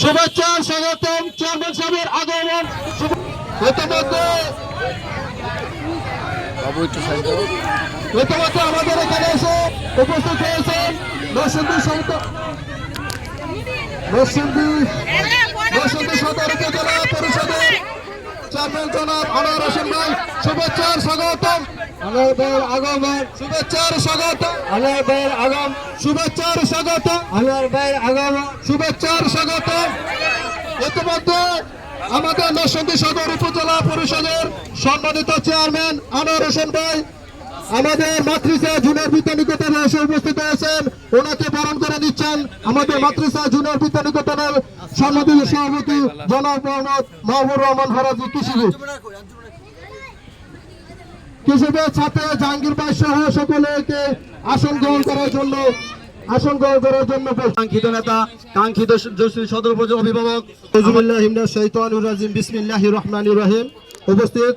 শুভেচ্ছা স্বাগতম। চেয়ারম্যান সাহেবের আগমন। ইতিমধ্যে আমাদের এখানে এসে উপস্থিত হয়েছেন নরসিংদী নরসিংদী নরসিংদী সদর উপজেলা চেয়ারম্যান জনাব আনোয়ার হোসেন ভাই। শুভেচ্ছার স্বাগতম। আনোয়ার আগমন। শুভেচ্ছার স্বাগতম। আনোয়ার ভাইয়ের আগম শুভেচ্ছার স্বাগতম। আনোয়ার ভাইয়ের আগমন শুভেচ্ছার স্বাগতম। ইতিমধ্যে আমাদের নরসিংদী সদর উপজেলা পরিষদের সম্মানিত চেয়ারম্যান আনোয়ার হোসেন ভাই আমাদের মাতৃসা জুনিয়র বিদ্যা নিকেতনে এসে উপস্থিত হয়েছেন। ওনাকে বরণ করে নিচ্ছেন আমাদের মাতৃসা জুনিয়র বিদ্যা নিকেতনের সম্মানিত সভাপতি জনাব মোহাম্মদ মাহবুর রহমান ফরাজি কৃষিবিদ। কৃষিবিদ সাথে জাহাঙ্গীর ভাই সহ সকলকে আসন গ্রহণ করার জন্য আসন গ্রহণ করার জন্য কাঙ্ক্ষিত নেতা কাঙ্ক্ষিত সদর উপজেলা অভিভাবক। ফজলুল্লাহ হিমনা শৈতানুর রাজিম বিসমিল্লাহ রহমানুর রহিম। উপস্থিত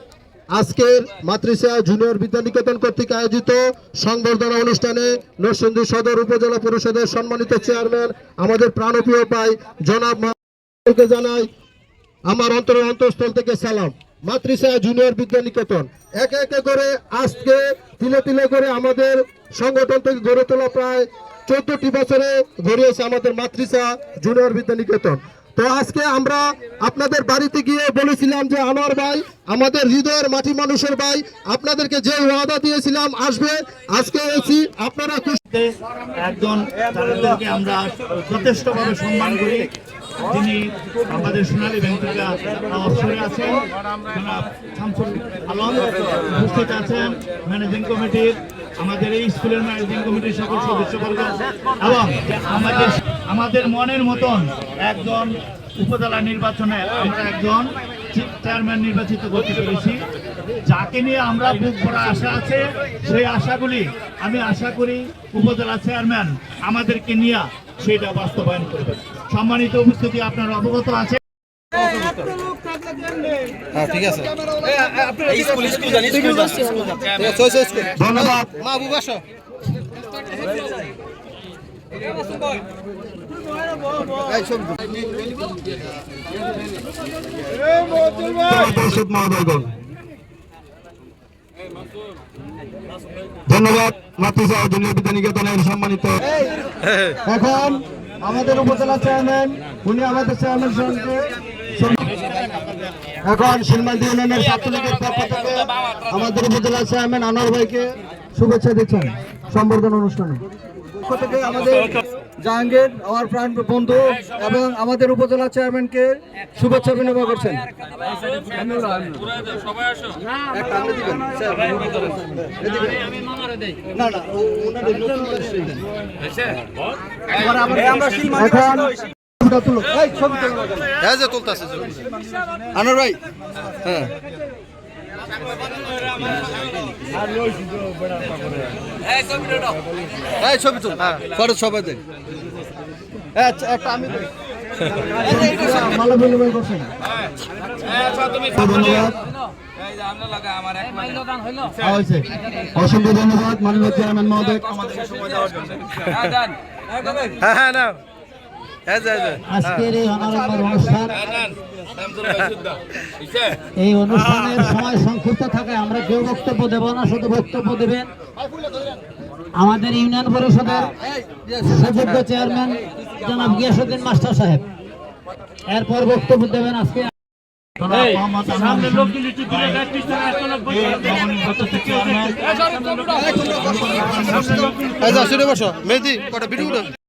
আজকের মাতৃসা জুনিয়র বিদ্যানিকেতন কর্তৃক আয়োজিত সংবর্ধনা অনুষ্ঠানে নরসিংদী সদর উপজেলা পরিষদের সম্মানিত চেয়ারম্যান, আমাদের প্রাণপ্রিয় পাই জনাব জানাই আমার অন্তরের অন্তঃস্থল থেকে সালাম। মাতৃসা জুনিয়র বিদ্যানিকেতন। একে একে করে আজকে তিলে তিলে করে আমাদের সংগঠন থেকে গড়ে তোলা প্রায় চোদ্দটি বছরে গড়িয়েছে আমাদের মাতৃসা জুনিয়র বিদ্যানিকেতন। তো আজকে আমরা আপনাদের বাড়িতে গিয়ে বলেছিলাম যে আনোয়ার ভাই, আমাদের হৃদয়ের মাটি মানুষের ভাই, আপনাদেরকে যে ওয়াদা দিয়েছিলাম আসবে, আজকে এসেছি, আপনারা একজন আমরা যথেষ্টভাবে সম্মান করি। যিনি আমাদের সোনালী ব্যাংক থেকে অবসরে আছেন আলম, উপস্থিত আছেন ম্যানেজিং কমিটির, আমাদের এই স্কুলের ম্যানেজিং কমিটির সকল সদস্যবর্গ এবং আমাদের আমাদের মনের মতন একজন উপজেলা নির্বাচনে আমরা একজন চেয়ারম্যান নির্বাচিত করতে পেরেছি। যাকে নিয়ে আমরা বুক ভরা আশা আছে সেই আশাগুলি আমি আশা করি উপজেলা চেয়ারম্যান আমাদেরকে নিয়ে সেটা বাস্তবায়ন করবে সম্মানিত উপস্থিতি আপনার অবগত আছে। ধন্যবাদ। পরিষদ মহোদয়গণ ধন্যবাদ মাতৃসা জুনিয়র বিদ্যানিকেতনের সম্মানিত। এখন আমাদের উপজেলা চেয়ারম্যান, উনি আমাদের চেয়ারম্যান সঙ্গে এখন সিলমান্দি ইউনিয়নের ছাত্রলীগের পক্ষ থেকে আমাদের উপজেলা চেয়ারম্যান আনোয়ার ভাইকে শুভেচ্ছা দিচ্ছেন। সম্বর্ধনা অনুষ্ঠানে। থেকে আমাদের জাহাঙ্গীর আমার প্রাণ বন্ধু এবং আমাদের উপজেলা চেয়ারম্যানকে শুভেচ্ছা বিনিময় করছেন? আনোয়ার ভাই হ্যাঁ। এই ছবি তুল। ফটো সবাই দেখ আচ্ছা একটা আমি দেখ মালা বিনিময় করছেন ধন্যবাদ হ্যাঁ, হয়েছে। অসংখ্য ধন্যবাদ মাননীয় চেয়ারম্যান মহোদয়। হ্যাঁ হ্যাঁ হ্যাঁ আজকের এই অনারম্বর অনুষ্ঠান এই অনুষ্ঠানের সময় সংক্ষিপ্ত থাকে আমরা কেউ বক্তব্য দেব না শুধু বক্তব্য দেবেন। আমাদের ইউনিয়ন পরিষদের সুযোগ্য চেয়ারম্যান জনাব গিয়াসুদ্দিন মাস্টার সাহেব। এরপর বক্তব্য দেবেন আজকে। মেহেদি কটা ভিডিও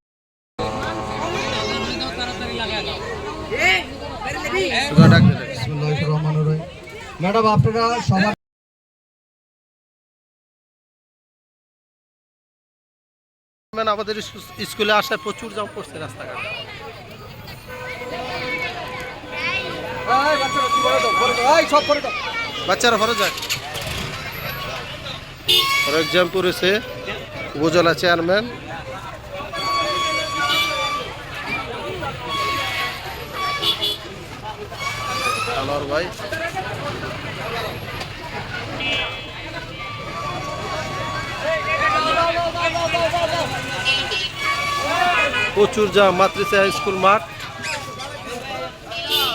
ম্যাডাম আপনারা সবার মানে আমাদের স্কুলে আসায় প্রচুর জাম পড়ছে রাস্তাঘাট। বাচ্চারা ফরজ যাক। ফর এক্সাম পড়েছে। উপজেলা চেয়ারম্যান আনোয়ার ভাই। প্রচুর জাম মাতৃসা স্কুল মাঠ।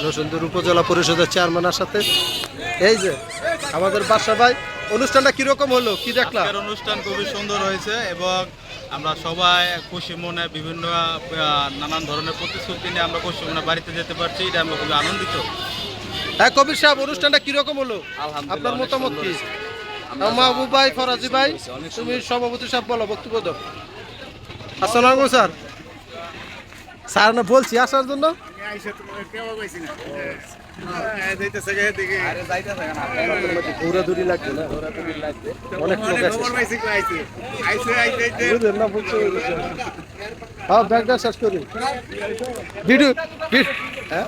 নসুন্দর উপজেলা পরিষদের চেয়ারম্যানের সাথে। এই যে, আমাদের বাসা ভাই, অনুষ্ঠানটা কীরকম হলো? কি দেখলাম? অনুষ্ঠান খুবই সুন্দর হয়েছে এবং আমরা সবাই খুশি মনে বিভিন্ন নানান ধরনের প্রতিশ্রুতি নিয়ে আমরা খুশি মনে বাড়িতে যেতে পারছি। এটা আমরা খুবই আনন্দিত। হ্যাঁ কবির সাহেব অনুষ্ঠানটা কীরকম হলো? আপনার মতামত কি? মাহবুব ভাই ফরাজি ভাই তুমি সভাপতি সাহেব বলো বক্তব্য দাও। আসসালাম স্যার। স্যার না বলছি আসার জন্য? দৌড়াদৌড়ি লাগবে না? অনেক লোক আছে। না বুঝতে হ্যাঁ ব্যাগটা শেষ করি। ভিডিও হ্যাঁ?